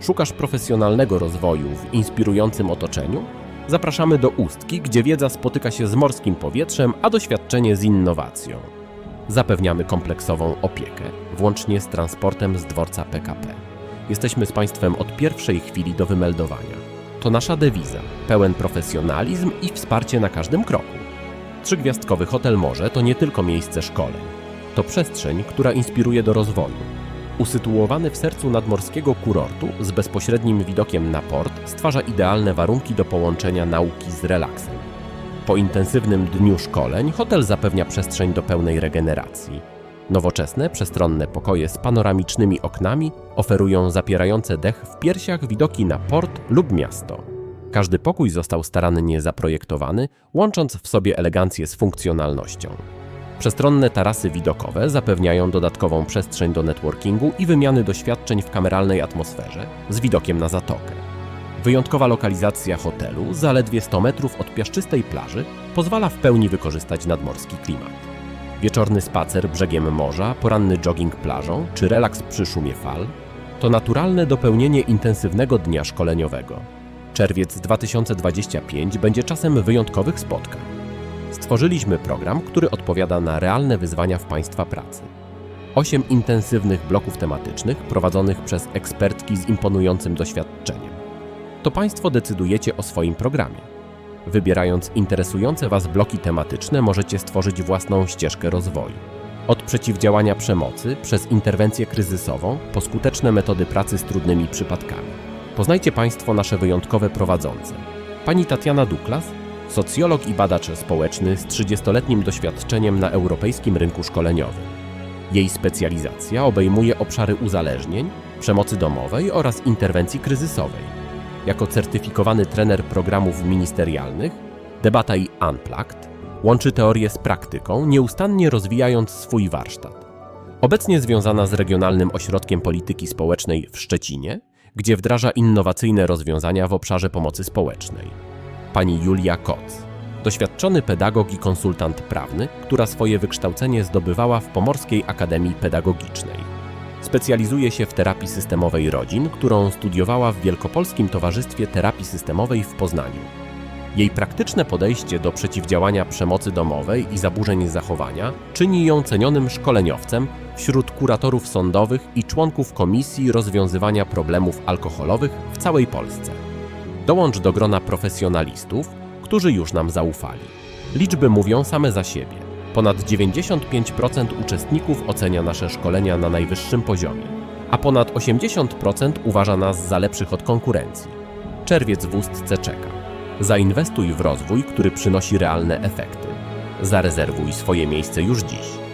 Szukasz profesjonalnego rozwoju w inspirującym otoczeniu? Zapraszamy do Ustki, gdzie wiedza spotyka się z morskim powietrzem, a doświadczenie z innowacją. Zapewniamy kompleksową opiekę, włącznie z transportem z dworca PKP. Jesteśmy z Państwem od pierwszej chwili do wymeldowania. To nasza dewiza, pełen profesjonalizm i wsparcie na każdym kroku. Trzygwiazdkowy Hotel Morze to nie tylko miejsce szkoleń. To przestrzeń, która inspiruje do rozwoju. Usytuowany w sercu nadmorskiego kurortu z bezpośrednim widokiem na port stwarza idealne warunki do połączenia nauki z relaksem. Po intensywnym dniu szkoleń hotel zapewnia przestrzeń do pełnej regeneracji. Nowoczesne, przestronne pokoje z panoramicznymi oknami oferują zapierające dech w piersiach widoki na port lub miasto. Każdy pokój został starannie zaprojektowany, łącząc w sobie elegancję z funkcjonalnością. Przestronne tarasy widokowe zapewniają dodatkową przestrzeń do networkingu i wymiany doświadczeń w kameralnej atmosferze z widokiem na zatokę. Wyjątkowa lokalizacja hotelu, zaledwie 100 metrów od piaszczystej plaży, pozwala w pełni wykorzystać nadmorski klimat. Wieczorny spacer brzegiem morza, poranny jogging plażą czy relaks przy szumie fal to naturalne dopełnienie intensywnego dnia szkoleniowego. Czerwiec 2025 będzie czasem wyjątkowych spotkań. Stworzyliśmy program, który odpowiada na realne wyzwania w Państwa pracy. Osiem intensywnych bloków tematycznych prowadzonych przez ekspertki z imponującym doświadczeniem. To Państwo decydujecie o swoim programie. Wybierając interesujące Was bloki tematyczne, możecie stworzyć własną ścieżkę rozwoju. Od przeciwdziałania przemocy, przez interwencję kryzysową, po skuteczne metody pracy z trudnymi przypadkami. Poznajcie Państwo nasze wyjątkowe prowadzące. Pani Tatiana Duklas, socjolog i badacz społeczny z 30-letnim doświadczeniem na europejskim rynku szkoleniowym. Jej specjalizacja obejmuje obszary uzależnień, przemocy domowej oraz interwencji kryzysowej. Jako certyfikowany trener programów ministerialnych, debata i Unplugged łączy teorię z praktyką, nieustannie rozwijając swój warsztat. Obecnie związana z Regionalnym Ośrodkiem Polityki Społecznej w Szczecinie, gdzie wdraża innowacyjne rozwiązania w obszarze pomocy społecznej. Pani Julia Koc, doświadczony pedagog i konsultant prawny, która swoje wykształcenie zdobywała w Pomorskiej Akademii Pedagogicznej. Specjalizuje się w terapii systemowej rodzin, którą studiowała w Wielkopolskim Towarzystwie Terapii Systemowej w Poznaniu. Jej praktyczne podejście do przeciwdziałania przemocy domowej i zaburzeń zachowania czyni ją cenionym szkoleniowcem wśród kuratorów sądowych i członków Komisji Rozwiązywania Problemów Alkoholowych w całej Polsce. Dołącz do grona profesjonalistów, którzy już nam zaufali. Liczby mówią same za siebie. Ponad 95% uczestników ocenia nasze szkolenia na najwyższym poziomie, a ponad 80% uważa nas za lepszych od konkurencji. Czerwiec w Ustce czeka. Zainwestuj w rozwój, który przynosi realne efekty. Zarezerwuj swoje miejsce już dziś.